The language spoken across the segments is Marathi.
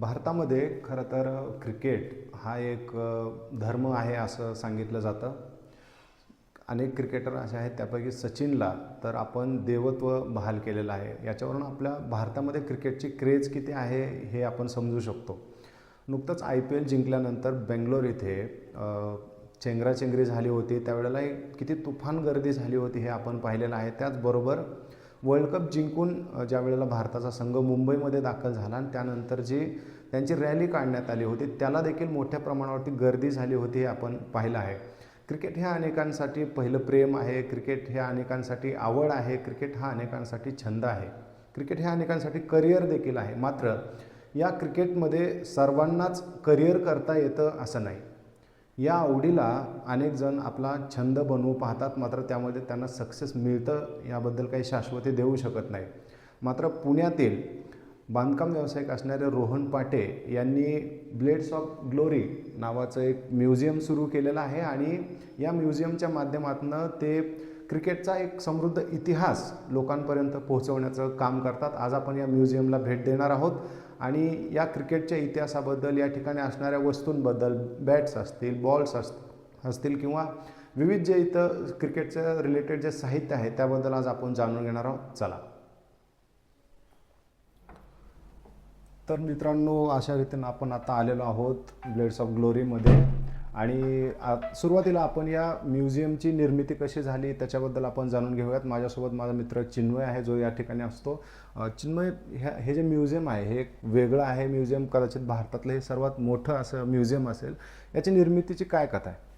भारतामध्ये खरं तर क्रिकेट हा एक धर्म आहे असं सांगितलं जातं. अनेक क्रिकेटर असे आहेत त्यापैकी सचिनला तर आपण देवत्व बहाल केलेलं आहे. याच्यावरून आपल्या भारतामध्ये क्रिकेटची क्रेज किती आहे हे आपण समजू शकतो. नुकतंच आय पी एल जिंकल्यानंतर बेंगलोर इथे चेंगराचेंगरी झाली होती. त्यावेळेला एक किती तुफान गर्दी झाली होती हे आपण पाहिलेलं आहे. त्याचबरोबर वर्ल्ड कप जिंकून ज्या वेळेला भारताचा संघ मुंबईमध्ये दाखल झाला आणि त्यानंतर जी त्यांची रॅली काढण्यात आली होती. त्याला देखील मोठ्या प्रमाणावरती गर्दी झाली होती हे आपण पाहिलं आहे. क्रिकेट हे अनेकांसाठी पहिलं प्रेम आहे. क्रिकेट हे अनेकांसाठी आवड आहे. क्रिकेट हा अनेकांसाठी छंद आहे. क्रिकेट हे अनेकांसाठी करिअर देखील आहे. मात्र या क्रिकेटमध्ये सर्वांनाच करिअर करता येतं असं नाही. या आवडीला अनेक जण आपला छंद बनवू पाहतात. मात्र त्यामध्ये त्यांना सक्सेस मिळतं याबद्दल काही शाश्वती देऊ शकत नाही. मात्र पुण्यातील बांधकाम व्यावसायिक असणारे रोहन पाटे यांनी ब्लेड्स ऑफ ग्लोरी नावाचं एक म्युझियम सुरू केलेलं आहे आणि या म्युझियमच्या माध्यमातून ते क्रिकेटचा एक समृद्ध इतिहास लोकांपर्यंत पोहोचवण्याचं काम करतात. आज आपण या म्युझियमला भेट देणार आहोत आणि या क्रिकेटच्या इतिहासाबद्दल या ठिकाणी असणाऱ्या वस्तूंबद्दल बॅट्स असतील बॉल्स अस असतील किंवा विविध जे इथं क्रिकेटचं रिलेटेड जे साहित्य आहे त्याबद्दल आज आपण जाणून घेणार आहोत. चला. तर मित्रांनो अशा रीतीनं आपण आता आलेलो आहोत ब्लेड्स ऑफ ग्लोरीमध्ये आणि आ- सुरुवातीला आपण या म्युझियमची निर्मिती कशी झाली त्याच्याबद्दल आपण जाणून घेऊयात. माझ्यासोबत माझा मित्र चिन्मय आहे जो या ठिकाणी असतो. चिन्मय ह्या हे जे म्युझियम आहे हे एक वेगळं आहे म्युझियम. कदाचित भारतातलं हे सर्वात मोठं असं म्युझियम असेल. याची निर्मितीची काय कथा आहे?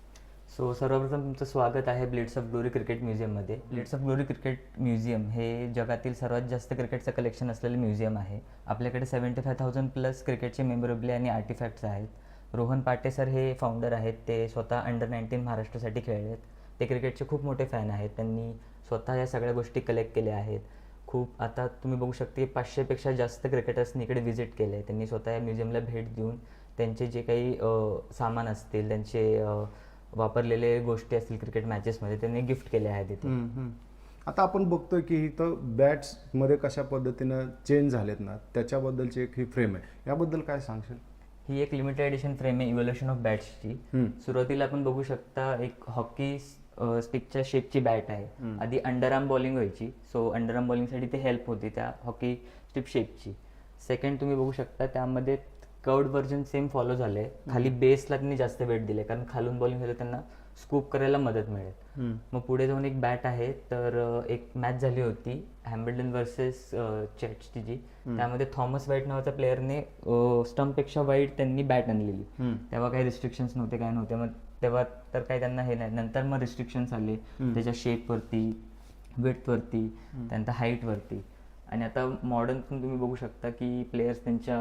सो सर्वप्रथम तुमचं स्वागत आहे ब्लिट्स ऑफ ग्लोरी क्रिकेट म्युझियममध्ये. Blitz of glory cricket museum हे जगातील सर्वात जास्त क्रिकेटचं कलेक्शन असलेलं म्युझियम आहे. आपल्याकडे सेवन्टी फाय थाउजंड प्लस क्रिकेटचे मेमोरेबले आणि आर्टिफॅक्ट्स आहेत. रोहन पाटे सर हे फाउंडर आहेत. ते स्वतः अंडर नाईन्टीन महाराष्ट्रासाठी खेळले आहेत ते क्रिकेटचे खूप मोठे फॅन आहेत. त्यांनी स्वतः या सगळ्या गोष्टी कलेक्ट केल्या आहेत. खूप आता तुम्ही बघू शकते पाचशेपेक्षा जास्त क्रिकेटर्सनी इकडे व्हिजिट केले आहे त्यांनी स्वतः या म्युझियमला भेट देऊन त्यांचे जे काही सामान असतील त्यांचे वापरलेले गोष्टी असतील क्रिकेट मॅचेसमध्ये त्यांनी गिफ्ट केले आहेत इथे. आता आपण बघतोय की इथं बॅट्समध्ये कशा पद्धतीनं चेंज झालेत ना त्याच्याबद्दलची एक ही फ्रेम आहे. याबद्दल काय सांगशील? ही एक लिमिटेड एडिशन फ्रेम आहे इव्होल्युशन ऑफ बॅट्सची. सुरुवातीला आपण बघू शकता एक हॉकी स्टिकच्या शेपची बॅट आहे. आधी अंडरआर्म बॉलिंग व्हायची. सो अंडरआर्म बॉलिंगसाठी ते हेल्प होती त्या हॉकी स्टिप शेपची सेकंड तुम्ही बघू शकता त्यामध्ये कर्ड व्हर्जन सेम फॉलो झाले. खाली बेसला त्यांनी जास्त वेट दिले कारण खालून बॉलिंग झालं त्यांना स्कूप करायला मदत मिळेल. मग पुढे जाऊन एक बॅट आहे तर एक मॅच झाली होती हॅम्बल्डन वर्सेस चेट्सची जी. त्यामध्ये थॉमस वाईट नावाच्या प्लेअरने स्टम्पपेक्षा वाईट त्यांनी बॅट आणलेली. तेव्हा काही रिस्ट्रिक्शन्स नव्हते काय नव्हते. मग तेव्हा तर काही त्यांना हे नाही. नंतर मग रिस्ट्रिक्शन्स आले. त्याच्या शेपवरती वेटवरती त्यानंतर हाईटवरती आणि आता मॉडर्न पण तुम्ही बघू शकता की प्लेयर्स त्यांच्या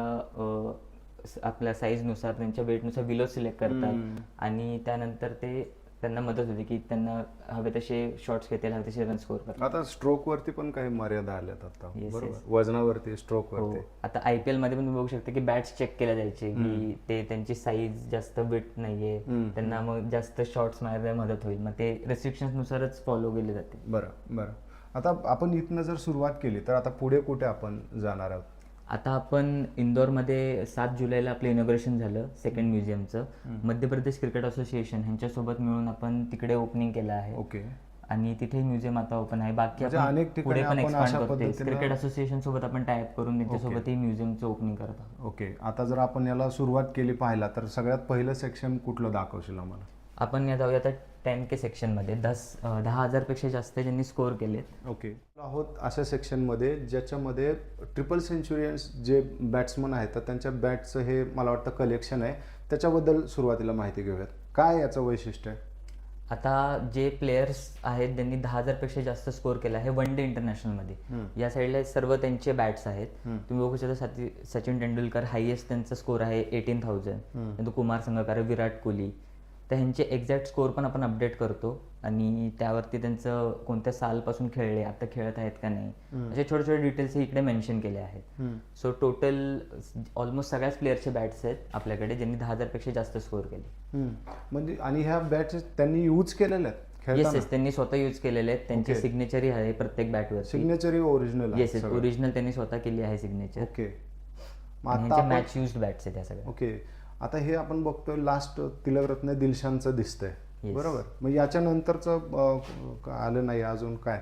आपल्या साईजनुसार त्यांच्या वेटनुसार विलो सिलेक्ट करतात. आणि त्यानंतर ते त्यांना मदत होते की त्यांना हवे तसे शॉट्स घेतील हवे तसे रन स्कोर करतात आता स्ट्रोक वरती पण काही मर्यादा आल्यात आता. Yes, बरोबर. वजनावरती स्ट्रोक हो. वरती. आता आय पी एलमध्ये पण तुम्ही बघू शकता की बॅट्स चेक केल्या जायचे की ते त्यांची साईज जास्त वेट नाहीये. त्यांना मग जास्त शॉट्स मारायला मदत होईल. मग ते restrictions नुसारच फॉलो केले जाते. बरं बरं. आता आपण इथनं जर सुरुवात केली तर आता पुढे कुठे आपण जाणार आहोत? आता आपण इंदोरमध्ये सात जुलैला आपलं इनॉग्रेशन झालं second म्युझियमचं Madhya Pradesh cricket association ह्यांच्यासोबत मिळून आपण तिकडे ओपनिंग केलं आहे. ओके. आणि तिथे म्युझियम आता ओपन आहे. बाकी म्हणजे आपण पुढे पण एक्सपांड करतोय. क्रिकेट असोसिएशन सोबत आपण टायप करून त्यांच्यासोबत ही म्युझियमचं ओपनिंग करत आहोत. ओके. आता जर आपण याला सुरुवात केली पाहिला तर सगळ्यात पहिलं सेक्शन कुठलं दाखवशील आम्हाला? आपण या जाऊया आता टेन के सेक्शनमध्ये दस दहा हजारपेक्षा जास्त ज्यांनी स्कोअर केलेत. ओके आहोत अशा सेक्शनमध्ये ज्याच्यामध्ये ट्रिपल सेंचुरियन्स जे बॅट्समन आहेत तर त्यांच्या बॅटचं हे मला वाटतं कलेक्शन आहे. त्याच्याबद्दल सुरुवातीला माहिती घेऊयात. काय याचं वैशिष्ट्य आहे? आता जे प्लेयर्स आहेत ज्यांनी दहा हजारपेक्षा जास्त स्कोअर केला आहे वन डे इंटरनॅशनलमध्ये या साईडला सर्व त्यांचे बॅट्स आहेत. तुम्ही बघू शकता सचिन तेंडुलकर हायएस्ट त्यांचा स्कोर आहे एटीन थाउजंड कुमार संगकार विराट कोहली. तर ह्यांचे एक्झॅक्ट स्कोअर पण आपण अपडेट करतो. आणि त्यावरती त्यांचं कोणत्या सालपासून खेळले आता खेळत आहेत का नाही असे छोटे छोटे डिटेल्स इकडे मेन्शन केले आहेत. सो टोटल ऑलमोस्ट सगळ्याच प्लेअरचे बॅट्स आहेत आपल्याकडे ज्यांनी दहा हजारपेक्षा जास्त स्कोअर केले. म्हणजे आणि ह्या बॅट्स त्यांनी यूज केलेल्या आहेत येस येस त्यांनी स्वतः यूज केलेले आहेत. त्यांची. सिग्नेचरही आहे प्रत्येक बॅटवर signature original yes yes original त्यांनी स्वतः केली आहे signature okay match used bats आहेत त्या सगळ्या. ओके आता हे आपण बघतोय लास्ट तिलकरत्न दिलशांचं दिसतंय. Yes. बरोबर? मग याच्या नंतरचं आलं नाही अजून काय?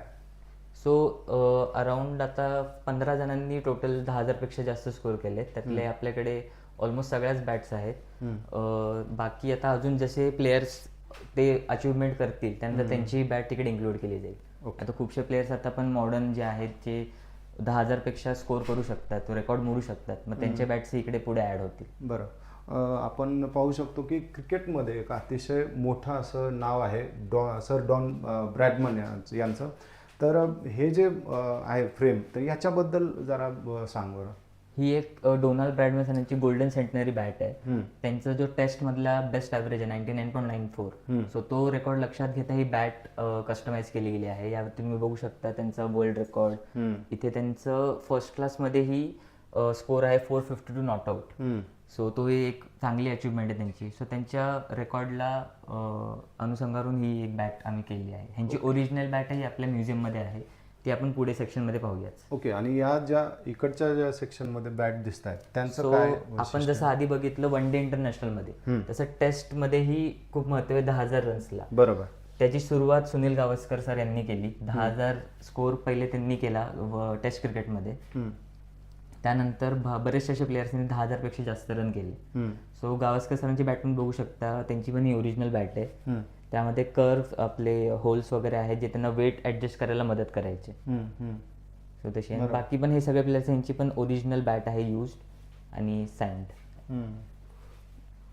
सो अराउंड आता पंधरा जणांनी टोटल दहा हजारपेक्षा जास्त स्कोर केले त्यातले आपल्याकडे ऑलमोस्ट सगळ्याच बॅट्स आहेत. बाकी आता अजून जसे प्लेयर्स ते अचिव्हमेंट करतील त्यानंतर त्यांची बॅट तिकडे इन्क्लूड केली जाईल. आता खूपशे प्लेयर्स आता पण मॉडर्न जे आहेत जे दहा हजारपेक्षा स्कोर करू शकतात रेकॉर्ड मोडू शकतात. मग त्यांच्या बॅट्स इकडे पुढे ऍड होतील. बरं. आपण पाहू शकतो की क्रिकेटमध्ये एक अतिशय मोठं असं नाव आहे डॉ सर डॉन ब्रॅडमन यांचं यांचं. तर हे जे आहे फ्रेम तर याच्याबद्दल जरा सांग बरं. ही एक डोनाल्ड ब्रॅडमन यांची गोल्डन सेंटनरी बॅट आहे. त्यांचा जो टेस्ट मधला बेस्ट ॲव्हरेज आहे ninety nine point nine four. So तो रेकॉर्ड लक्षात घेता ही बॅट कस्टमाइज केली गेली आहे. यावर तुम्ही बघू शकता त्यांचा वर्ल्ड रेकॉर्ड. इथे त्यांचं फर्स्ट क्लासमध्ये ही स्कोर आहे four fifty two not out. So तो ही एक चांगली अचिव्हमेंट आहे त्यांची. सो त्यांच्या रेकॉर्डला अनुसंगारून ही एक बॅट आम्ही केली आहे. ह्यांची ओरिजिनल बॅट आहे आपल्या म्युझियममध्ये आहे. ती आपण पुढे सेक्शनमध्ये पाहूयाच ओके आणि या ज्या इकडच्या ज्या सेक्शनमध्ये बॅट दिसत आहेत त्यांचं सो काय आपण जसं आधी बघितलं वन डे इंटरनॅशनलमध्ये तसं टेस्ट मध्येही खूप महत्त्व आहे दहा हजार रन्सला बरोबर. त्याची सुरुवात सुनील गावस्कर सर यांनी केली. दहा हजार स्कोर पहिले त्यांनी केला टेस्ट क्रिकेटमध्ये हम्म. त्यानंतर भ- बरेचसे असे प्लेयर्सनी दहा हजारपेक्षा जास्त रन केले. हम्म. सो गावस्कर सरांची बॅट पण बघू शकता त्यांची पण ही ओरिजिनल बॅट आहे. हम्म. त्यामध्ये कर्व आपले होल्स वगैरे आहेत जे त्यांना वेट ऍडजस्ट करायला मदत करायचे. सो तशी आणि बाकी पण हे सगळे प्लेयर्स यांची पण ओरिजिनल बॅट आहे यूज आणि सँड.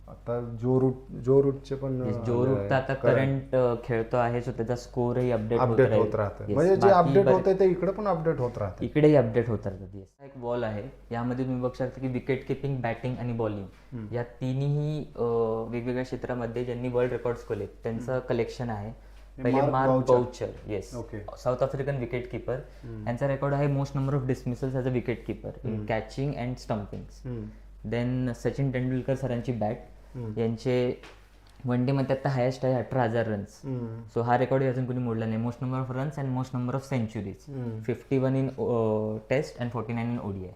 आता जो रूट जो रूटचे पण जो रूट तर आता करंट खेळतो आहे सो त्याचा स्कोरही अपडेट अपडेट होत राहतं. म्हणजे जे अपडेट होत ते इकडे पण अपडेट होत राहते. इकडेही अपडेट होत राहतात. एक बॉल आहे. यामध्ये तुम्ही बघू शकता की विकेट किपिंग बॅटिंग आणि बॉलिंग या तिन्ही वेगवेगळ्या क्षेत्रामध्ये ज्यांनी वर्ल्ड रेकॉर्ड्स केले त्यांचं कलेक्शन आहे. पहिले Mark Boucher. Yes. South African wicket keeper यांचा रेकॉर्ड आहे most number of dismissals as a wicket keeper in catching and stumping then Sachin Tendulkar सरांची बॅट यांचे वन डे मध्ये आता हायेस्ट आहे अठरा हजार रन्स सो हा रेकॉर्ड अजून कोणी मोडला नाही. Most number of runs and most number of centuries fifty one in test and forty nine in ODI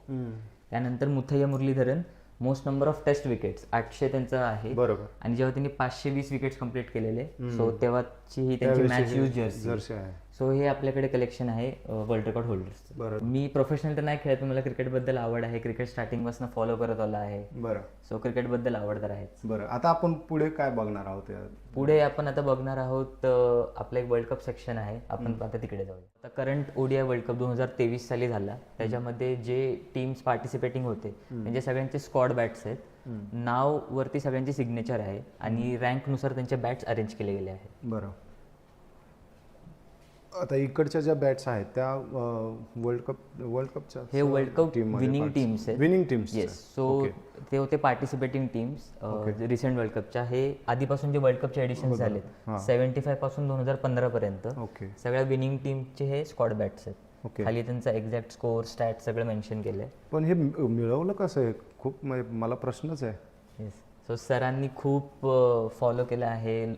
त्यानंतर Muttiah Muralitharan most number of test wickets आठशे त्यांचं आहे. बरोबर. आणि जेव्हा त्यांनी पाचशे वीस विकेट्स कंप्लीट केलेले सो तेव्हाची ही त्यांची मॅच यूज जर्सी आहे. सो हे आपल्याकडे कलेक्शन आहे वर्ल्ड रेकॉर्ड होल्डर्स बरं. मी प्रोफेशनल तर नाही खेळत पण मला क्रिकेटबद्दल आवड आहे. क्रिकेट स्टार्टिंगपासून फॉलो करत आला आहे. बरं. सो क्रिकेटबद्दल आवड तर आहेच. बरं. आता आपण पुढे काय बघणार आहोत? या- पुढे आपण आता बघणार आहोत अं, आपलं एक वर्ल्ड कप सेक्शन आहे. आपण आता तिकडे जाऊया. आता करंट ओडीआय वर्ल्ड कप दोन हजार तेवीस साली झाला. त्याच्यामध्ये जे टीम्स पार्टिसिपेटिंग होते त्यांचे सगळ्यांचे स्क्वॉड बॅट्स आहेत. नाव वरती सगळ्यांची सिग्नेचर आहे. आणि रँकनुसार त्यांच्या बॅट्स अरेंज केले गेले आहेत. बरं. आता इकडच्या ज्या बॅट्स आहेत त्या वर्ल्ड कप वर्ल्ड कपच्या हे वर्ल्ड कप विनिंग टीम्स आहेत. विनिंग टीम्स येस सो ते होते पार्टिसिपेटिंग टीम्स रिसेंट वर्ल्ड कपच्या हे आधीपासून जे वर्ल्ड कपचे एडिशन झालेत सेव्हन्टी फायपासून दोन हजार पंधरा पर्यंत ओके सगळ्या विनिंग टीमचे हे स्क्वॉड बॅट्स आहेत. ओके खाली त्यांचा एक्झॅक्ट स्कोर स्टॅट सगळं मेन्शन केलंय. पण हे मिळवलं कसं आहे? खूप म्हणजे मला प्रश्नच आहे. येस सो सरांनी खूप फॉलो केलं आहे.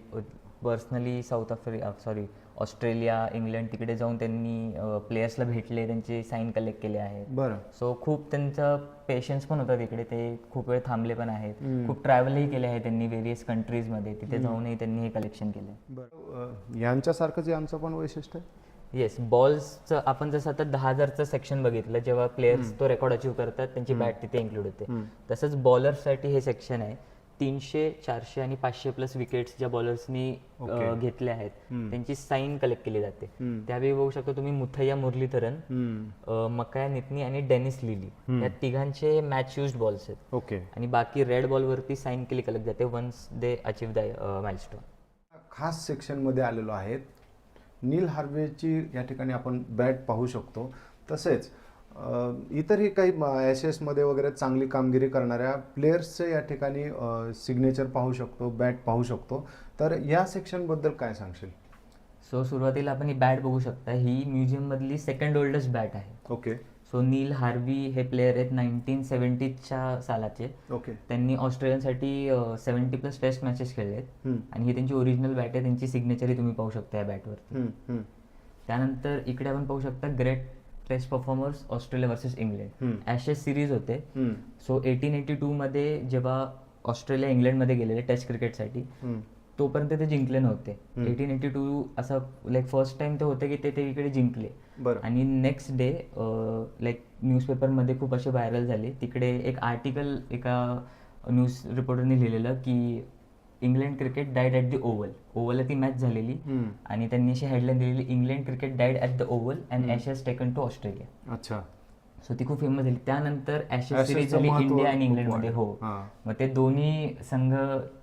Personally South Africa sorry Australia England तिकडे जाऊन त्यांनी प्लेयर्सला भेटले त्यांचे साईन कलेक्ट केले आहेत. बरं. सो खूप त्यांचा पेशन्स पण होता तिकडे. ते खूप वेळ थांबले पण आहेत. खूप ट्रॅव्हलही केले आहे त्यांनी वेरियस कंट्रीजमध्ये तिथे जाऊनही त्यांनी हे कलेक्शन केले बरं. अं, यांच्यासारखंच यांचं पण वैशिष्ट्य आहे? येस बॉल्सचं आपण जसं आता दहा हजारचं सेक्शन बघितलं जेव्हा प्लेयर्स तो रेकॉर्ड अचीव्ह करतात त्यांची बॅट तिथे इन्क्लूड होते. तसंच बॉलर्ससाठी हे सेक्शन आहे. तीनशे चारशे आणि पाचशे प्लस विकेट्स ज्या बॉलर्सनी घेतल्या आहेत त्यांची साईन कलेक्ट केली जाते. त्यावेळी बघू शकता तुम्ही मुथय्या मुरलीधरन अ, मकाया नितनी आणि डेनिस लिली. या तिघांचे मॅच युज्ड बॉल्स आहेत. ओके. आणि बाकी रेड बॉलवरती साईन केली कलेक्ट जाते once they achieve the milestone खास सेक्शनमध्ये आलेलो आहेत. नील हार्वेची या ठिकाणी आपण बॅट पाहू शकतो. तसेच इतरही काही एस एसमध्ये वगैरे चांगली कामगिरी करणाऱ्या प्लेयर्सचे या ठिकाणी सिग्नेचर पाहू शकतो बॅट पाहू शकतो. तर या सेक्शनबद्दल काय सांगशील? सो सुरुवातीला आपण ही बॅट बघू शकता. ही म्युझियम मधली सेकंड ओल्डेस्ट बॅट आहे. ओके सो नील हार्वी हे प्लेयर आहेत नाईन्टीन सेवन्टीच्या सालाचे. ओके त्यांनी ऑस्ट्रेलियनसाठी सेव्हन्टी प्लस टेस्ट मॅचेस खेळलेत. हम्म, आणि ही त्यांची ओरिजिनल बॅट आहे. त्यांची सिग्नेचरही तुम्ही पाहू शकता या हम्म. त्यानंतर इकडे आपण पाहू शकता great test performers Australia versus England. Ashes series होते. सो एटीन एटी टूमध्ये जेव्हा ऑस्ट्रेलिया इंग्लंडमध्ये गेलेले टेस्ट क्रिकेटसाठी. तोपर्यंत ते जिंकले नव्हते. एटीन एटी टू असं लाईक फर्स्ट टाइम ते होते की ते ते इकडे जिंकले आणि नेक्स्ट डे लाईक न्यूजपेपरमध्ये खूप असे व्हायरल झाले तिकडे एक आर्टिकल एका न्यूज रिपोर्टरने लिहिलेलं की England cricket died at the Oval ओव्हलला ती मॅच झालेली. आणि त्यांनी अशी हेडलाईन दिलेली England cricket died at the Oval and. Ashes taken to Australia अच्छा सो ती खूप फेमस झाली त्यानंतर ॲशेस सिरीज झाली इंडिया आणि इंग्लंडमध्ये. हो. मग ते दोन्ही संघ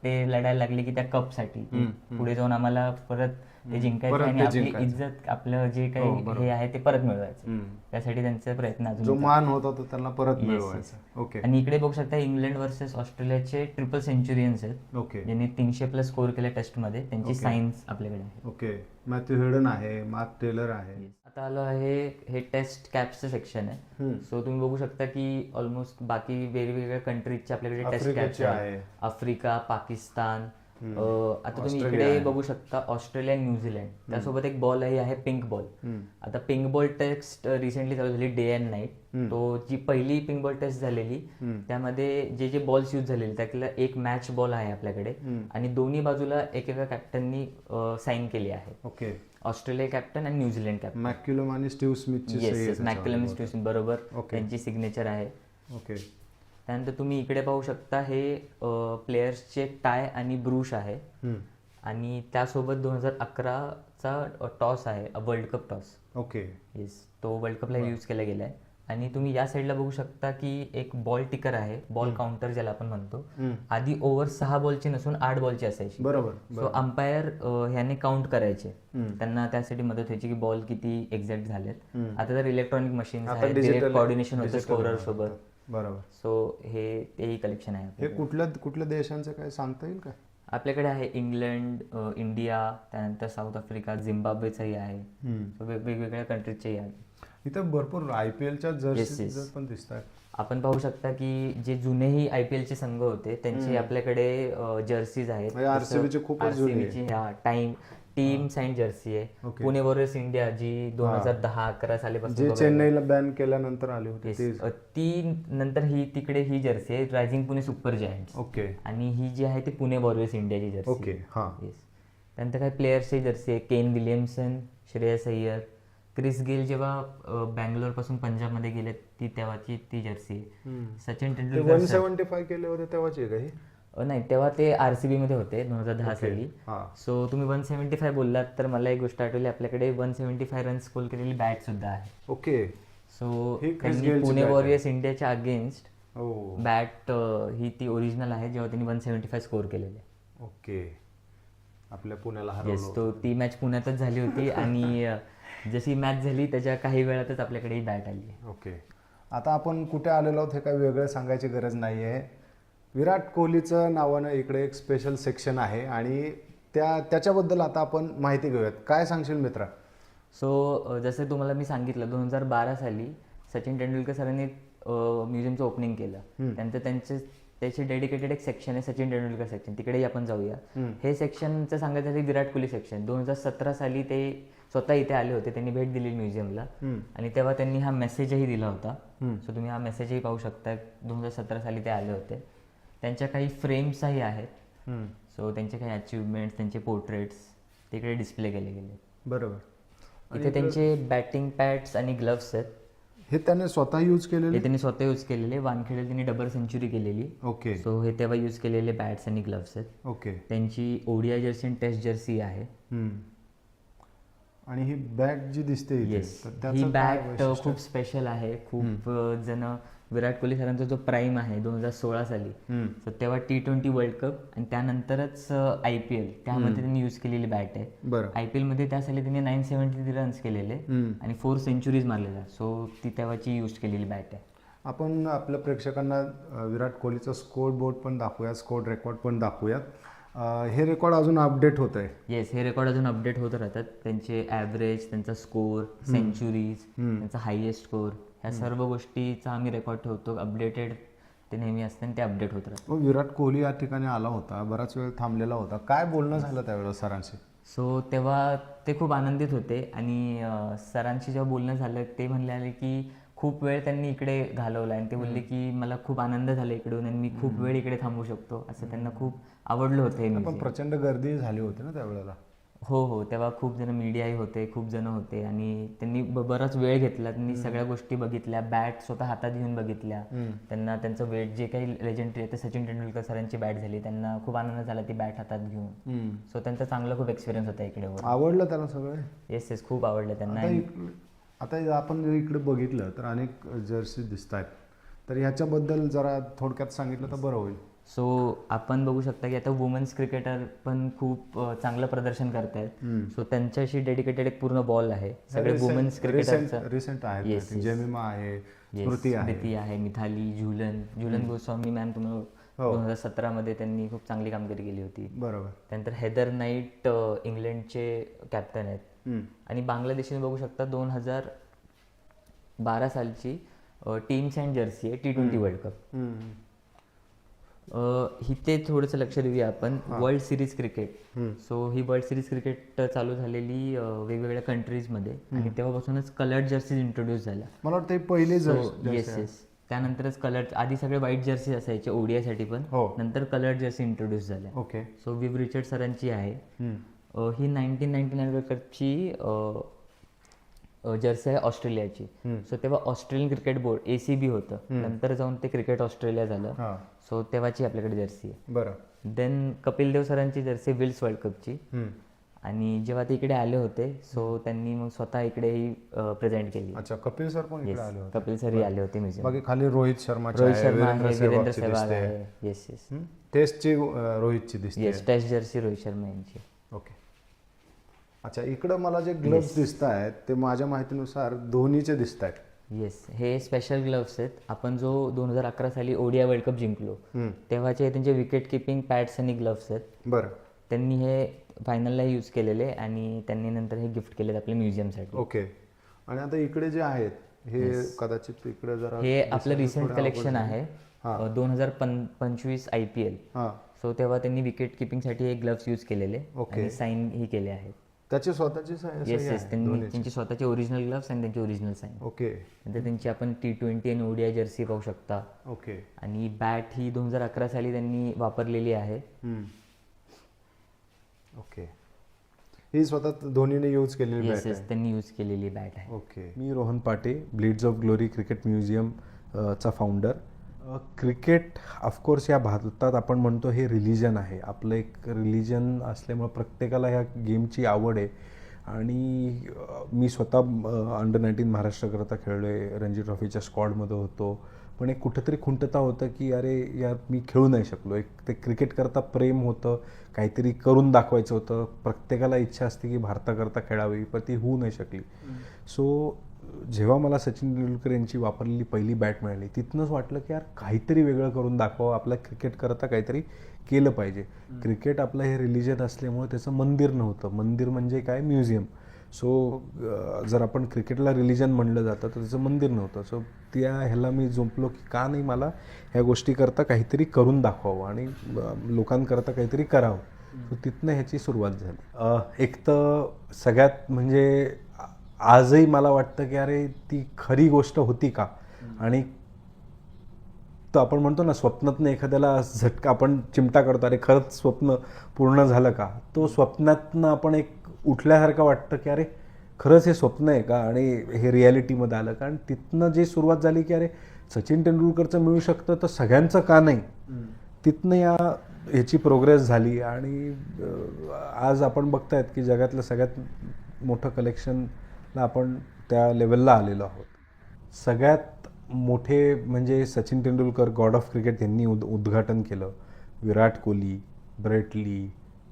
ते लढायला लागले की त्या कपसाठी. पुढे जाऊन आम्हाला परत ते. जिंकायचं परत आणि ते आपली जिंकायचं. इज्जत आपलं जे हो, काही बरोबर. हे आहे ते परत मिळवायचं हम्म. त्यासाठी त्यांचे प्रयत्न अजून जो चालू मान होता तो त्यांना परत Yes, yes. मिळवायचा ओके आणि इकडे बघू शकता इंग्लंड वर्सेस ऑस्ट्रेलियाचे ट्रिपल सेंचुरियन्स आहेत ओके ज्यांनी तीनशे प्लस स्कोर केले टेस्टमध्ये त्यांची Okay. सायन्स आपल्याकडे आहे ओके मॅथ्यू हेडन आहे मार्क टेलर आहे आता आलो आहे हे टेस्ट कॅप्सचं सेक्शन आहे हम्म. सो तुम्ही बघू शकता की ऑलमोस्ट बाकी वेगवेगळ्या कंट्रीजचे आपल्याकडे टेस्ट कॅप्स आहे. आहे आफ्रिका पाकिस्तान आता तुम्ही इकडे. बघू शकता ऑस्ट्रेलिया न्यूझीलंड त्यासोबत एक बॉल आहे आहे पिंक बॉल. आता पिंक बॉल टेस्ट रिसेंटली चालू झाली डे अँड नाईट. तो जी पहिली पिंक बॉल टेस्ट झालेली. त्यामध्ये जे जे बॉल्स यूज झालेले त्यातला एक मॅच बॉल आहे आपल्याकडे. आणि दोन्ही बाजूला एकेका कॅप्टननी साईन केली आहे ओके ऑस्ट्रेलिया कॅप्टन आणि न्यूझीलंड कॅप्टन मॅक्युलम आणि स्टीव्ह त्याच्यावर. मॅक्युलम इन्स्टिट्यूशन बरोबर Okay. त्यांची सिग्नेचर आहे ओके त्यानंतर तुम्ही इकडे पाहू शकता हे प्लेयर्सचे टाय आणि ब्रुश आहे. आणि त्यासोबत दोन हजार अकराचा टॉस आहे world cup toss okay yes तो वर्ल्ड कपला यूज केला गेला आहे आणि तुम्ही या साईडला बघू शकता की एक बॉल टिकर आहे बॉल काउंटर ज्याला आपण म्हणतो. आधी ओव्हर सहा बॉलची नसून आठ बॉलची असायची बरोबर सो. अंपायर ह्याने काउंट करायचे. त्यांना त्यासाठी मदत व्हायची की बॉल किती एक्झॅक्ट झालेत. आता तर इलेक्ट्रॉनिक मशीन कोऑर्डिनेशन होतं स्कोरर. सोबत बरोबर. सो हे तेही कलेक्शन आहे हे. कुठल्या कुठल्या देशांचं काय सांगता येईल का आपल्याकडे आहे इंग्लंड इंडिया त्यानंतर साऊथ आफ्रिका झिम्बाब्वेचंही आहे. वेगवेगळ्या कंट्रीजचेही आहे. इथं भरपूर आय पी एलच्या जर्सी. पण दिसतात आपण पाहू शकता की जे जुनेही आय पी एलचे संघ होते त्यांचे आपल्याकडे जर्सीज आहेत. म्हणजे हा टाइम टीम साईन जर्सी आहे. Okay. पुणे वॉरियर्स इंडिया जी दोन. हजार दहा अकरा सालीपासून जे बघायला- चेन्नईला बॅन केल्यानंतर आले होते Yes. ते अ, ती नंतर ही तिकडे ही जर्सी आहे rising Pune super giants okay. आणि ही जी आहे ती पुणे वॉरियर्स इंडियाची जर्सी ओके हा. येस त्यानंतर काही प्लेयर्सची जर्सी आहे Kane Williamson Shreyas Iyer Chris Gayle जेव्हा बँगलोरपासून पंजाबमध्ये गेले ती तेव्हाची ती जर्सी आहे. सचिन ते तेंडुलकर वन सेव्हन्टी फाय केले होते तेव्हाची आहे का ही? अ, नाही तेव्हा ते आर सी बीमध्ये होते दोन हजार दहा. साली. हा. सो तुम्ही वन सेव्हन्टी फाय बोललात तर मला एक गोष्ट आठवली आपल्याकडे one seventy five run score केलेली बॅट सुद्धा आहे. ओके. सो ही त्यांनी पुणे. वॉरियर्स इंडियाच्या अगेन्स्ट हो. बॅट ही ती ओरिजिनल आहे जेव्हा त्यांनी वन सेव्हन्टी फाय स्कोर केलेले. ओके. आपल्या पुण्याला येस तो ती मॅच पुण्यातच झाली होती आणि जशी मॅच झाली त्याच्या काही वेळातच आपल्याकडे ही बॅट आली ओके. आता आपण कुठे आलेलो आहोत हे काही वेगळं सांगायची गरज नाही आहे विराट कोहलीचं नावानं इकडे एक स्पेशल सेक्शन आहे आणि त्या त्याच्याबद्दल आता आपण माहिती घेऊयात. काय सांगशील मित्रा? सो जसं तुम्हाला मी सांगितलं दोन हजार बारा साली सचिन तेंडुलकर सरांनी म्युझियमचं ओपनिंग केलं. त्यानंतर त्यांचे त्याचे डेडिकेटेड एक सेक्शन आहे सचिन तेंडुलकर सेक्शन तिकडेही आपण जाऊया. हे सेक्शनचं सांगायचं झालं विराट कोहली सेक्शन दोन हजार सतरा साली ते स्वतः इथे आले होते. त्यांनी भेट दिली म्युझियमला. आणि तेव्हा त्यांनी हा मेसेजही दिला होता. सो तुम्ही हा मेसेजही पाहू शकता. दोन हजार सतरा साली ते आले होते. त्यांच्या काही फ्रेम्सही आहेत. सो त्यांचे काही अचिव्हमेंट्स त्यांचे पोर्ट्रेट्स तिकडे डिस्प्ले केले गेले. बरोबर. इथे त्यांचे बॅटिंग पॅड्स आणि ग्लव्स आहेत. हे त्याने स्वतः यूज हे केलेले त्यांनी स्वतः यूज केलेले. वानखेडे त्यांनी डबल सेंचुरी केलेली. ओके सो हे तेव्हा यूज केलेले बॅट्स आणि ग्लव्स आहेत. ओके त्यांची ओडिया जर्सी आणि टेस्ट जर्सी आहे. आणि ही बॅग जी दिसते ही वैशिष्ट्य? खूप स्पेशल आहे. खूप जण विराट कोहली सरांचा जो प्राईम आहे दोन हजार सोळा साली so तेव्हा टी ट्वेंटी वर्ल्ड कप आणि त्यानंतरच आय पी एल त्यामध्ये त्यांनी यूज केलेली बॅट आहे. बरं. आय पी एलमध्ये त्या साली त्यांनी नाईन सेव्हन्टी थ्री रन्स केलेले. आणि फोर सेंचुरीज मारलेल्या सो ती तेव्हाची यूज केलेली बॅट आहे. आपण आपल्या प्रेक्षकांना विराट कोहलीचा स्कोर बोर्ड पण दाखवूयात स्कोर रेकॉर्ड पण दाखवूयात. हे रेकॉर्ड अजून अपडेट होत आहे येस हे रेकॉर्ड अजून अपडेट होत राहतात. त्यांचे ॲव्हरेज त्यांचा स्कोर सेंचुरीज त्यांचा हायएस्ट स्कोर ह्या सर्व गोष्टीचा आम्ही रेकॉर्ड ठेवतो. अपडेटेड ते नेहमी असते आणि ते अपडेट होत राहतात मग विराट कोहली या ठिकाणी आला होता. बराच वेळ थांबलेला होता. काय बोलणं झालं त्यावेळेला सरांशी? सो तेव्हा ते खूप आनंदित होते आणि सरांशी जेव्हा बोलणं झालं ते म्हणले आले की खूप वेळ त्यांनी इकडे घालवला आणि ते बोलले की मला खूप आनंद झाला इकडून आणि मी खूप वेळ इकडे थांबू शकतो. असं त्यांना खूप आवडलं होतं हे पण. प्रचंड गर्दी झाली होती ना त्यावेळेला. हो हो. तेव्हा खूप जण मीडियाही होते खूप जण होते. आणि त्यांनी ब- बराच वेळ घेतला. त्यांनी सगळ्या गोष्टी बघितल्या. बॅट स्वतः हातात घेऊन बघितल्या. त्यांना त्यांचं वेट जे काही लेजंडरी आहे ते सचिन तेंडुलकर सरांची बॅट झाली. त्यांना खूप आनंद झाला ती बॅट हातात घेऊन. सो त्यांचा चांगला खूप एक्सपिरियन्स होता इकडे आवडलं त्याला सगळं? येस येस खूप आवडलं त्यांना. आता इक- आता आपण जर इकडे बघितलं तर अनेक जर्सी दिसत आहेत तर ह्याच्याबद्दल जरा थोडक्यात सांगितलं तर बरं होईल. सो आपण बघू शकता की आता वुमन्स क्रिकेटर पण खूप चांगलं प्रदर्शन करतायत. सो त्यांच्याशी डेडिकेटेड एक पूर्ण बॉल आहे. सगळे वुमन्स क्रिकेटरचं रिसेंट आहेत. जेमिमा आहे स्मृती आहे. स्मृती आहे मिथाली झुलन. झुलन गोस्वामी मॅम तुम्हाला हो. दोन हजार सतरामध्ये त्यांनी खूप चांगली कामगिरी केली होती. बरोबर. त्यानंतर हेदर नाईट इंग्लंडचे कॅप्टन आहेत. आणि बांगलादेशने बघू शकता दोन हजार बारा सालची टीम्स अँड जर्सी आहे टी ट्वेंटी वर्ल्ड कप ही ते थोडंसं लक्ष देऊया आपण. वर्ल्ड सिरीज क्रिकेट सो ही वर्ल्ड सिरीज क्रिकेट चालू झालेली वेगवेगळ्या कंट्रीजमध्ये आणि तेव्हापासूनच कलर्ड जर्सीज इंट्रोड्यूस झाल्या. मला वाटतं पहिले येस येस त्यानंतरच कलर आधी सगळे व्हाईट जर्सी असायचे ओडियासाठी पण. हो. नंतर कलर्ड जर्सी इंट्रोड्यूस झाल्या. ओके सो विव रिचर्ड सरांची आहे. ही नाईन्टीन नाईन्टी नाईन वर्ल्ड कपची जर्सी आहे ऑस्ट्रेलियाची. सो तेव्हा Australian cricket board A C B होतं. नंतर जाऊन ते क्रिकेट ऑस्ट्रेलिया झालं. सो तेव्हाची आपल्याकडे जर्सी आहे. बरं. देन कपिल देव सरांची जर्सी विल्स वर्ल्ड कपची. आणि जेव्हा ते इकडे आले होते सो त्यांनी मग स्वतः इकडे ही प्रेझेंट केली. अच्छा कपिल सर पण इकडे आले होते. कपिल सर आले होते म्युझियम बाकी खाली रोहित शर्मा रोहित शर्मा आहे वीरेंद्र सहवाग आहे. येस येस टेस्टची रोहितची दिसते. Yes test jersey Rohit Sharma यांची. ओके अच्छा इकडं मला जे ग्लव्स दिसत आहेत ते माझ्या माहितीनुसार धोनीचे दिसत आहेत येस हे स्पेशल ग्लव्स आहेत. आपण जो दोन हजार अकरा साली ओडिया वर्ल्ड कप जिंकलो तेव्हाचे त्यांचे विकेट किपिंग पॅड्स आणि ग्लव्स आहेत. बरं. त्यांनी हे फायनलला यूज केलेले आणि त्यांनी नंतर हे गिफ्ट केलेत आपल्या म्युझियमसाठी ओके आणि आता इकडे जे आहेत हे कदाचित इकडे जरा हे आपलं रिसेंट कलेक्शन आहे. दोन हजार पंचवीस आय पी एल सो तेव्हा त्यांनी विकेट किपिंगसाठी हे ग्लव्स यूज केलेले. आणि साईन ही केले आहेत. त्याची स्वतःची येस त्यांनी त्यांची स्वतःचे ओरिजिनल ग्लव्स आणि त्यांची ओरिजिनल साईन ओके नंतर त्यांची आपण टी ट्वेंटी आणि ओडिया जर्सी पाहू शकता. ओके आणि बॅट ही दोन हजार अकरा साली त्यांनी वापरलेली आहे. ओके ही स्वतः धोनीने यूज केलेली येस त्यांनी यूज केलेली बॅट आहे. Okay me Rohan Pate bleeds of glory cricket museum चा फाउंडर क्रिकेट ऑफकोर्स या भारतात आपण म्हणतो हे रिलिजन आहे. आपलं एक रिलिजन असल्यामुळं प्रत्येकाला ह्या गेमची आवड आहे. आणि मी स्वतः अंडर नाईन्टीन महाराष्ट्राकरता खेळलो आहे रणजी ट्रॉफीच्या स्क्वॉडमध्ये होतो. पण एक कुठंतरी खुंटता होतं की अरे यार मी खेळू नाही शकलो. एक ते क्रिकेट करता प्रेम होतं. काहीतरी करून दाखवायचं होतं. प्रत्येकाला इच्छा असते की भारताकरता खेळावी पण ती होऊ नाही शकली. सो जेव्हा मला सचिन तेंडुलकर यांची वापरलेली पहिली बॅट मिळाली तिथनंच वाटलं की यार काहीतरी वेगळं करून दाखवावं आपल्या क्रिकेट करता काहीतरी केलं पाहिजे. क्रिकेट आपलं हे रिलिजन असल्यामुळे त्याचं मंदिर नव्हतं. मंदिर म्हणजे काय? म्युझियम. सो जर आपण क्रिकेटला रिलिजन म्हणलं जातं तर त्याचं मंदिर नव्हतं. सो त्या ह्याला मी झोपलो की का नाही मला ह्या गोष्टीकरता काहीतरी करून दाखवावं आणि लोकांकरता काहीतरी करावं. सो तिथनं ह्याची सुरुवात झाली. एक तर सगळ्यात म्हणजे आजही मला वाटतं की अरे ती खरी गोष्ट होती का? आणि तर आपण म्हणतो ना स्वप्नातनं एखाद्याला झटका आपण चिमटा करतो अरे खरंच स्वप्न पूर्ण झालं का? तो स्वप्नातनं आपण एक उठल्यासारखं वाटतं की अरे खरंच हे स्वप्न आहे का? आणि हे रियालिटीमध्ये आलं का? आणि तिथनं जे सुरुवात झाली की अरे सचिन तेंडुलकरचं मिळू शकतं तर सगळ्यांचं का नाही? तिथनं या ह्याची प्रोग्रेस झाली आणि आज आपण बघतायत की जगातलं सगळ्यात मोठं कलेक्शनला आपण त्या लेवलला आलेलो आहोत सगळ्यात मोठे म्हणजे Sachin Tendulkar god of cricket यांनी उद उद्घाटन केलं विराट कोहली ब्रेट ली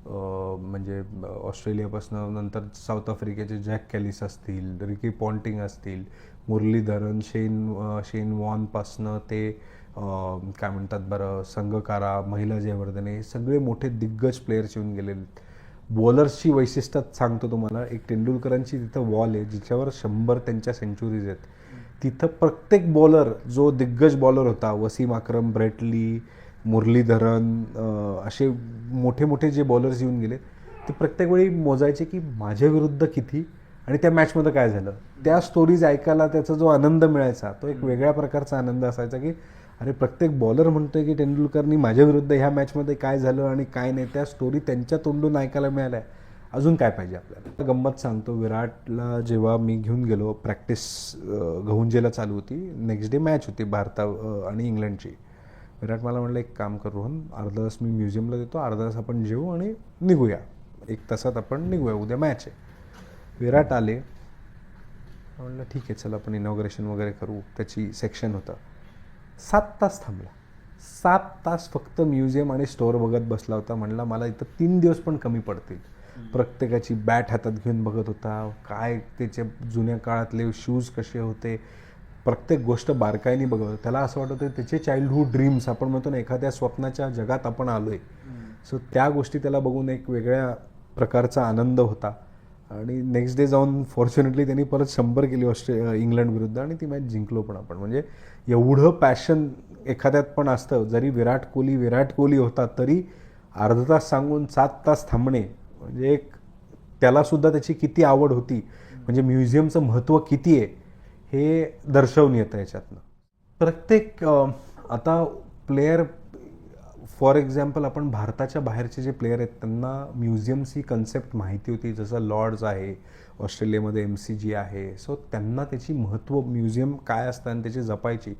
म्हणजे ऑस्ट्रेलियापासून नंतर साऊथ आफ्रिकेचे जॅक कॅलिस असतील रिकी पॉन्टिंग असतील मुरलीधरन शेन शेन वॉनपासनं ते काय म्हणतात बरं संघकारा महिला जयवर्धने हे सगळे मोठे दिग्गज प्लेयर्स येऊन गेलेले आहेत. बॉलर्सची वैशिष्ट्यात सांगतो तुम्हाला. एक तेंडुलकरांची तिथं वॉल आहे जिच्यावर शंभर त्यांच्या सेंचुरीज आहेत. तिथं प्रत्येक बॉलर जो दिग्गज बॉलर होता वसीम अक्रम ब्रेटली मुरलीधरन असे मोठे मोठे जे बॉलर्स येऊन गेले ते प्रत्येक वेळी मोजायचे की माझ्या विरुद्ध किती आणि त्या मॅचमध्ये काय झालं. त्या स्टोरीज ऐकायला त्याचा जो आनंद मिळायचा तो एक वेगळ्या प्रकारचा आनंद असायचा की अरे प्रत्येक बॉलर म्हणतोय की तेंडुलकरनी माझ्या विरुद्ध ह्या मॅचमध्ये काय झालं आणि काय नाही त्या स्टोरी त्यांच्या तोंडून ऐकायला मिळाल्या. अजून काय पाहिजे आपल्याला? गंमत सांगतो विराटला जेव्हा मी घेऊन गेलो प्रॅक्टिस गहुंजेला चालू होती. नेक्स्ट डे मॅच होती भारता आणि इंग्लंडची. विराट मला म्हणलं एक काम कर रोहन अर्धा तास मी म्युझियमला देतो अर्धा तास आपण जेवू आणि निघूया. एक तासात आपण निघूया उद्या मॅच आहे. विराट आले. म्हणलं ठीक आहे चला आपण इनॉग्रेशन वगैरे करू. त्याची सेक्शन होतं. सात तास थांबला. सात तास फक्त म्युझियम आणि स्टोअर बघत बसला होता. म्हणला मला इथं तीन दिवस पण कमी पडतील. प्रत्येकाची बॅट हातात घेऊन बघत होता. काय त्याचे जुन्या काळातले शूज कसे होते? प्रत्येक गोष्ट बारकाईने बघत होता. त्याला असं वाटत होतं त्याचे चाइल्डहूड ड्रीम्स आपण म्हणतो ना एखाद्या स्वप्नाच्या जगात आपण आलो आहे सो त्या गोष्टी त्याला बघून एक वेगळ्या प्रकारचा आनंद होता. आणि नेक्स्ट डे जाऊन फॉर्च्युनेटली त्यांनी परत शंभर केली ऑस्ट्रे इंग्लंड विरुद्ध आणि ती मॅच जिंकलो पण आपण. म्हणजे एवढं पॅशन एखाद्यात पण असतं. जरी विराट कोहली विराट कोहली होता तरी अर्धा तास सांगून सात तास थांबणे म्हणजे एक त्यालासुद्धा त्याची किती आवड होती. म्हणजे म्युझियमचं महत्त्व किती आहे हे दर्शवून येतं याच्यातनं. प्रत्येक आता प्लेयर फॉर एक्झाम्पल आपण भारताच्या बाहेरचे जे प्लेयर आहेत त्यांना म्युझियम्स ही कन्सेप्ट माहिती होती. जसं लॉर्ड्स आहे ऑस्ट्रेलियामध्ये एम सी जी आहे. सो त्यांना त्याची महत्त्व म्युझियम काय असतं आणि त्याची जपायची.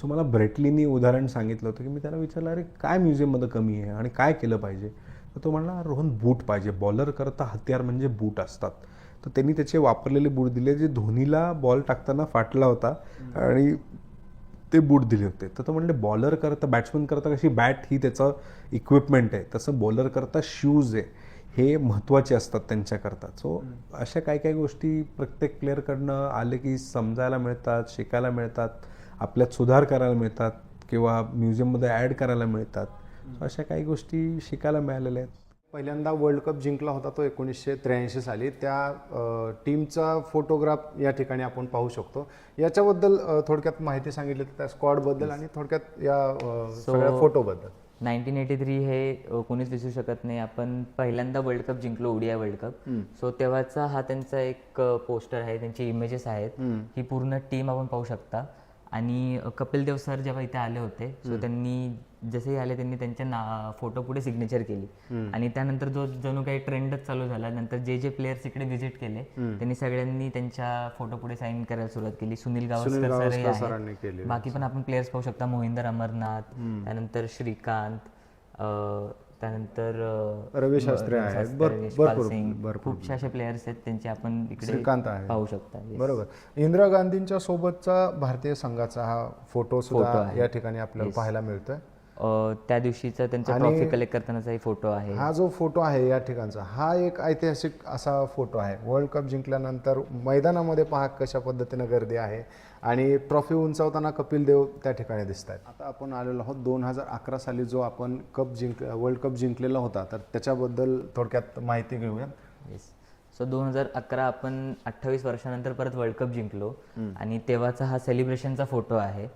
सो मला ब्रेटलीनी उदाहरण सांगितलं होतं की मी त्याला विचारलं अरे काय म्युझियममध्ये कमी आहे आणि काय केलं पाहिजे? तर तो म्हणला रोहन बूट पाहिजे. बॉलर करता हत्यार म्हणजे बूट असतात. तर त्यांनी त्याचे वापरलेले बूट दिले जे धोनीला बॉल टाकताना फाटला होता. आणि ते बूट दिले होते. तर तो म्हणले बॉलर करता बॅट्समन करता कशी बॅट ही त्याचं इक्विपमेंट आहे. तसं बॉलर करता शूज आहे. हे महत्त्वाचे असतात त्यांच्याकरता. सो अशा काही काही गोष्टी प्रत्येक प्लेअरकडनं आले की समजायला मिळतात शिकायला मिळतात आपल्यात सुधार करायला मिळतात किंवा म्युझियममध्ये ॲड करायला मिळतात. अशा काही गोष्टी शिकायला मिळालेल्या आहेत. पहिल्यांदा वर्ल्ड कप जिंकला होता तो एकोणीसशे त्र्याऐंशी साली. त्या टीमचा फोटोग्राफ या ठिकाणी आपण पाहू शकतो. याच्याबद्दल थोडक्यात माहिती सांगितली तर त्या स्क्वॉडबद्दल आणि थोडक्यात या सगळ्या फोटोबद्दल नाईन्टीन एटी थ्री हे कोणीच विसरू शकत नाही. आपण पहिल्यांदा वर्ल्ड कप जिंकलो ओडिया वर्ल्ड कप सो तेव्हाचा हा त्यांचा एक पोस्टर आहे त्यांचे इमेजेस आहेत. ही पूर्ण टीम आपण पाहू शकता. आणि कपिल देव सर जेव्हा इथे आले होते सो त्यांनी जसेही आले त्यांनी त्यांच्या ना फोटो पुढे सिग्नेचर केली. आणि त्यानंतर जो जणू काही ट्रेंडच चालू झाला नंतर जे जे प्लेयर्स इकडे व्हिजिट केले त्यांनी सगळ्यांनी त्यांच्या फोटो पुढे साईन करायला सुरुवात केली. सुनील गावस्कर सर. बाकी पण आपण प्लेयर्स पाहू शकता. मोहिंदर अमरनाथ त्यानंतर श्रीकांत अं, त्यानंतर रवी शास्त्री आहेत. भरपूर-. खूपसे असे प्लेयर्स आहेत त्यांचे आपण इकडे श्रीकांत आहे. पाहू शकता. बरोबर इंदिरा गांधींच्या सोबतचा भारतीय संघाचा हा फोटो सुद्धा. या ठिकाणी आपल्याला पाहायला मिळतोय त्या दिवशीचा त्यांचा ट्रॉफी कलेक्ट करतानाचाही फोटो आहे. हा जो फोटो आहे या ठिकाणचा हा एक ऐतिहासिक असा फोटो आहे. वर्ल्ड कप जिंकल्यानंतर मैदानामध्ये पहा कशा पद्धतीनं गर्दी आहे आणि ट्रॉफी उंचावताना कपिल देव त्या ठिकाणी दिसत आहेत आता आपण आलेलो आहोत दोन हजार अकरा साली जो आपण कप जिंक वर्ल्ड कप जिंकलेला होता तर त्याच्याबद्दल थोडक्यात माहिती घेऊया सो दोन हजार अकरा आपण अठ्ठावीस वर्षानंतर परत वर्ल्ड कप जिंकलो. आणि तेव्हाचा हा सेलिब्रेशनचा फोटो आहे.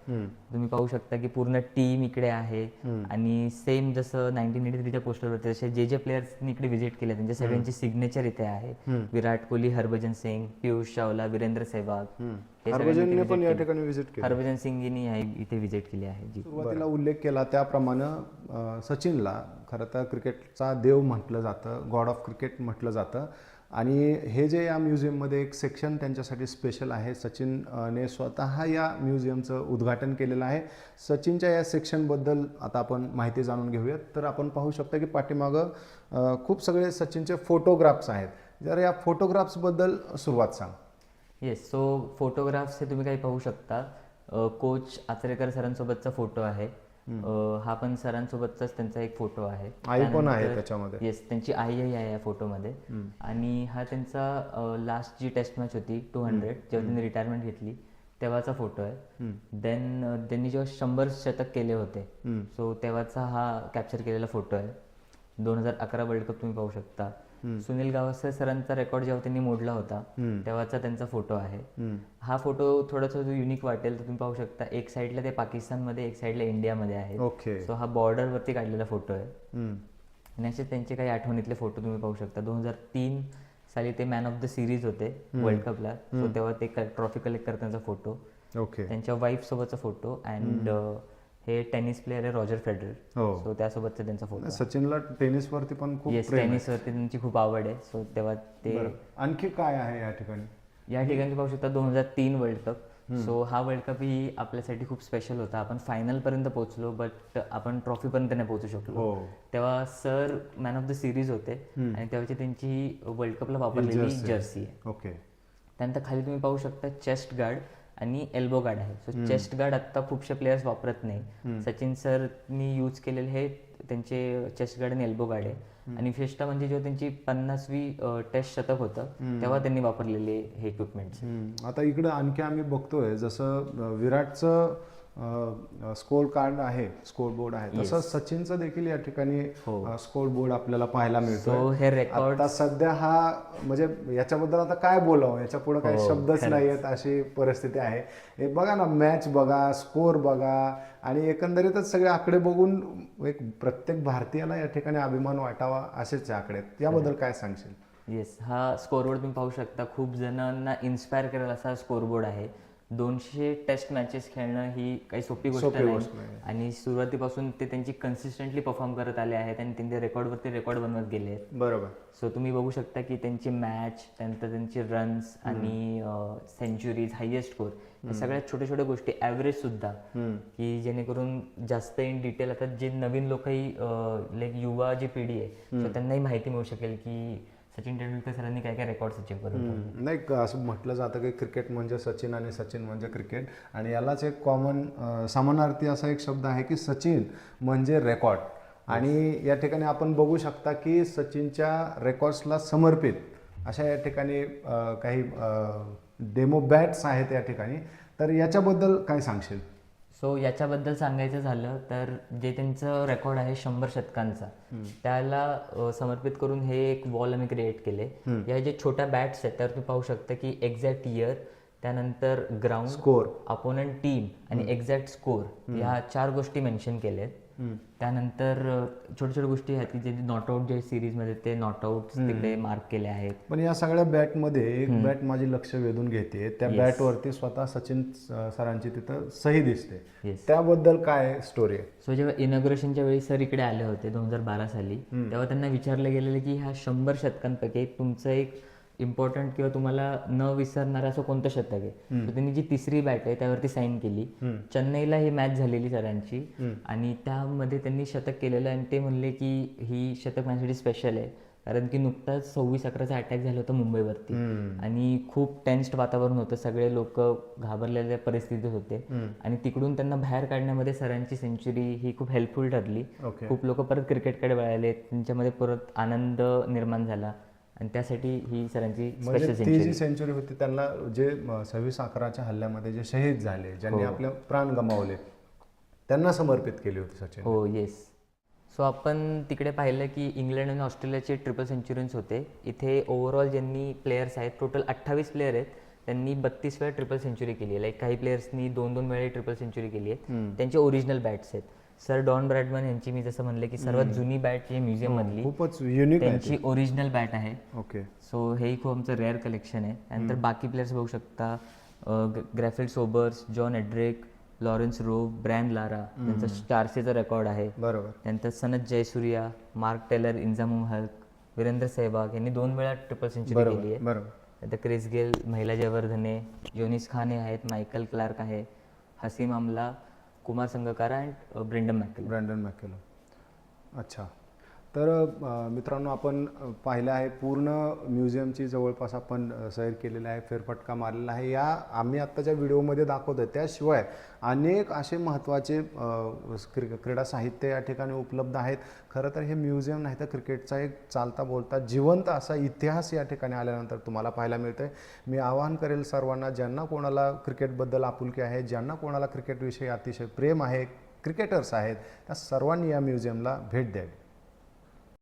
तुम्ही पाहू शकता की पूर्ण टीम इकडे आहे. आणि सेम जसं नाईन्टीन एटी थ्रीच्या पोस्टरवरती जसे जे जे प्लेयर्सनी इकडे व्हिजिट केले त्यांचे सगळ्यांची सिग्नेचर इथे आहे. विराट कोहली हरभजन सिंग पियुष चावला वीरेंद्र सेहवाग हे हरभजन सिंगनी आहे इथे व्हिजिट केली आहे. सुरुवातीला उल्लेख केला त्याप्रमाणे सचिनला. खरं तर क्रिकेटचा देव म्हटलं जातं गॉड ऑफ क्रिकेट म्हटलं जातं. आणि हे जे या म्युझियममध्ये एक सेक्शन त्यांच्यासाठी स्पेशल आहे सचिनने स्वतः या म्युझियमचं उद्घाटन केलेलं आहे. सचिनच्या या सेक्शनबद्दल आता आपण माहिती जाणून घेऊयात. तर आपण पाहू शकता की पाठीमागं खूप सगळे सचिनचे फोटोग्राफ्स आहेत. जर या फोटोग्राफ्सबद्दल सुरुवात सांग. येस सो फोटोग्राफ्स हे तुम्ही काही पाहू शकता. कोच आचरेकर सरांसोबतचा फोटो आहे. हा पण सरांसोबतचाच त्यांचा एक फोटो आहे. आई पण आहे त्याच्यामध्ये. येस त्यांची आईही आहे या फोटोमध्ये. आणि हा त्यांचा लास्ट जी टेस्ट मॅच होती टू हंड्रेड जेव्हा त्यांनी रिटायरमेंट घेतली तेव्हाचा फोटो आहे. देन त्यांनी जेव्हा शंभर शतक केले होते सो तेव्हाचा हा कॅप्चर केलेला फोटो आहे. दोन हजार अकरा वर्ल्ड कप तुम्ही पाहू शकता. सुनील गावस्कर सरांचा रेकॉर्ड जेव्हा त्यांनी मोडला होता तेव्हाचा त्यांचा फोटो आहे. हा फोटो थोडासा युनिक वाटेल तर तुम्ही पाहू शकता एक साईडला ते पाकिस्तानमध्ये एक साईडला इंडियामध्ये आहे ओके सो हा बॉर्डरवरती काढलेला फोटो आहे. आणि असे त्यांचे काही आठवणीतले फोटो तुम्ही पाहू शकता. दोन हजार तीन साली ते मॅन ऑफ द सिरीज होते वर्ल्ड कपला सो तेव्हा ते ट्रॉफी कलेक्ट करतानाचा फोटो ओके त्यांच्या वाईफ सोबतचा फोटो अँड हे टेनिस प्लेअर आहे रॉजर फेडरर. हो. सो त्यासोबतचा त्यांचा फोटो सचिनला टेनिसवरती पण खूप येस प्रेम आहे. टेनिसवरती त्यांची खूप आवड आहे. सो तेव्हा ते बरं. आणखी काय आहे या ठिकाणी? या ठिकाणी पाहू शकता दोन हजार तीन वर्ल्ड कप सो हा वर्ल्ड कप ही आपल्यासाठी खूप स्पेशल होता. आपण फायनल पर्यंत पोहोचलो बट आपण ट्रॉफी पर्यंत नाही पोहोचू शकलो. हो. तेव्हा sir man of the series होते. आणि तेव्हाची त्यांची वर्ल्ड कपला वापरलेली. जर्सी आहे. ओके त्यानंतर खाली तुम्ही पाहू शकता चेस्ट गार्ड आणि एल्बो गार्ड आहे. सो चेस्ट गार्ड आता खूपशे प्लेयर्स वापरत नाही. सचिन सरनी यूज केलेले हे त्यांचे चेस्ट गार्ड आणि एल्बो गार्ड आहे. आणि विशेषतः म्हणजे जेव्हा त्यांची पन्नासवी टेस्ट शतक होतं तेव्हा त्यांनी वापरलेले हे इक्विपमेंट्स हम्म. आता इकडं आणखी आम्ही बघतोय जसं विराटचं स्कोर कार्ड आहे स्कोर बोर्ड आहे तसं सचिनचं देखील या ठिकाणी स्कोर बोर्ड आपल्याला पाहायला मिळतो हे रेकॉर्ड आता सध्या हा म्हणजे याच्याबद्दल आता काय बोलावं? याच्यापुढे काही हो, शब्दच नाही आहेत अशी परिस्थिती आहे. हे बघा ना मॅच बघा स्कोर बघा आणि एकंदरीतच सगळे आकडे बघून एक प्रत्येक भारतीयाला या ठिकाणी अभिमान वाटावा असेच हे आकडे. आहेत. याबद्दल काय सांगशील? येस हा स्कोरबोर्ड तुम्ही पाहू शकता. खूप जणांना इन्स्पायर करेल असा स्कोरबोर्ड आहे. दोनशे टेस्ट मॅचेस खेळणं ही काही सोपी गोष्ट सोपी नाही. गोष्ट नाही. आणि सुरुवातीपासून ते त्यांची कन्सिस्टंटली परफॉर्म करत आले आहेत आणि त्यांच्या रेकॉर्डवरती रेकॉर्ड बनवत गेले आहेत. बरोबर. सो तुम्ही बघू शकता की त्यांची मॅच त्यानंतर त्यांचे रन्स आणि सेंचुरीज हायेस्ट स्कोर या सगळ्या छोट्या छोट्या गोष्टी ॲव्हरेज सुद्धा. की जेणेकरून जास्त इन डिटेल आता जे नवीन लोकही लाईक युवा जी पिढी आहे so त्यांनाही माहिती मिळू शकेल की सचिन तेंडुलकर सरांनी काय काय रेकॉर्ड अचीव करून. नाही असं म्हटलं जातं की क्रिकेट म्हणजे सचिन आणि सचिन म्हणजे क्रिकेट आणि यालाच एक कॉमन समानार्थी असा एक शब्द आहे की सचिन म्हणजे रेकॉर्ड आणि या ठिकाणी आपण बघू शकता की सचिनच्या रेकॉर्ड्सला समर्पित अशा या ठिकाणी काही डेमो बॅट्स आहेत या ठिकाणी. तर याच्याबद्दल काय सांगशील? सो याच्याबद्दल सांगायचं झालं तर जे त्यांचं रेकॉर्ड आहे शंभर शतकांचा त्याला समर्पित करून हे एक वॉल आम्ही क्रिएट केले. या जे छोट्या बॅट्स आहेत त्यावर तुम्ही पाहू शकता की एक्झॅक्ट इयर त्यानंतर ग्राउंड स्कोर अपोनंट टीम आणि एक्झॅक्ट स्कोर ह्या चार गोष्टी मेन्शन केल्या त्यानंतर छोट्या छोट्या गोष्टी आहेत की जे नॉटआउट जे सिरीजमध्ये ते नॉटआउट तिकडे मार्क केले आहेत. पण या सगळ्या बॅटमध्ये एक बॅट माझी लक्ष वेधून घेते. त्या बॅटवरती स्वतः सचिन सरांची तिथं सही दिसते. त्याबद्दल काय स्टोरी आहे? सो जेव्हा इनॉग्रेशनच्या वेळी सर इकडे आले होते दोन हजार बारा साली तेव्हा त्यांना विचारलं गेलेलं की ह्या शंभर शतकांपैकी तुमचं एक इम्पॉर्टंट किंवा तुम्हाला न विसरणारं असं कोणतं शतक आहे? तर त्यांनी जी तिसरी बॅट आहे त्यावरती साईन केली. चेन्नईला ही मॅच झालेली सरांची. आणि त्यामध्ये त्यांनी शतक केलेलं आणि ते म्हणले की ही शतक माझ्यासाठी स्पेशल आहे. कारण की नुकताच सव्वीस अकराचा अटॅक झाला होता मुंबईवरती. आणि खूप टेन्स्ड वातावरण होतं. सगळे लोक घाबरलेल्या परिस्थितीत होते. आणि तिकडून त्यांना बाहेर काढण्यामध्ये सरांची सेंचुरी ही खूप हेल्पफुल ठरली. खूप लोक परत क्रिकेटकडे वळाले. त्यांच्यामध्ये परत आनंद निर्माण झाला. आणि त्यासाठी ही सरांची म्हणजे ती जी सेंचुरी होती त्यांना जे सव्वीस अकराच्या हल्ल्यामध्ये जे शहीद झाले ज्यांनी आपले प्राण गमावले त्यांना समर्पित केली होती सचिन. हो येस सो आपण तिकडे पाहिलं की इंग्लंड आणि ऑस्ट्रेलियाचे ट्रिपल सेंचुरीज होते. इथे ओव्हरऑल ज्यांनी प्लेयर्स आहेत टोटल अठ्ठावीस प्लेयर आहेत त्यांनी बत्तीस वेळा ट्रिपल सेंचुरी केली आहे. लाईक काही प्लेयर्सनी दोन दोन वेळा ट्रिपल सेंचुरी केली आहे. त्यांचे ओरिजिनल बॅट्स आहेत. सर डॉन ब्रॅडमन यांची मी जसं म्हणले की सर्वात जुनी बॅट जी म्युझियम मधली. खूपच युनिक त्यांची ओरिजिनल बॅट आहे. ओके. सो हेही खूप आमचं रेअर कलेक्शन आहे. त्यानंतर बाकी प्लेयर्स बघू शकता Garfield Sobers John Edrich Lawrence Rowe Brian Lara त्यांचा स्टार्सीचा रेकॉर्ड आहे. बरोबर. त्यानंतर Sanath Jayasuriya Mark Taylor Inzamam Hulk Virender Sehwag यांनी दोन वेळा ट्रिपल सेंचुरी केली आहे. बरोबर. त्यानंतर क्रिस गेल महिला जयवर्धने योनिस खाने आहेत मायकल क्लार्क आहे Hashim Amla Kumar Sangakkara and Brendon McCullum Brendon McCullum अच्छा. तर मित्रांनो आपण पाहिलं आहे पूर्ण म्युझियमची जवळपास आपण सैर केलेला आहे फेरफटका मारलेला आहे. या आम्ही आत्ताच्या व्हिडिओमध्ये दाखवतोय त्याशिवाय अनेक असे महत्त्वाचे क्रि क्रीडा साहित्य या ठिकाणी उपलब्ध आहेत. खरं तर हे म्युझियम नाही तर क्रिकेटचा एक चालता बोलता जिवंत असा इतिहास या ठिकाणी आल्यानंतर तुम्हाला पाहायला मिळतं आहे मी आवाहन करेल सर्वांना ज्यांना कोणाला क्रिकेटबद्दल आपुलकी आहे ज्यांना कोणाला क्रिकेटविषयी अतिशय प्रेम आहे क्रिकेटर्स आहेत त्या सर्वांनी या म्युझियमला भेट द्यावी.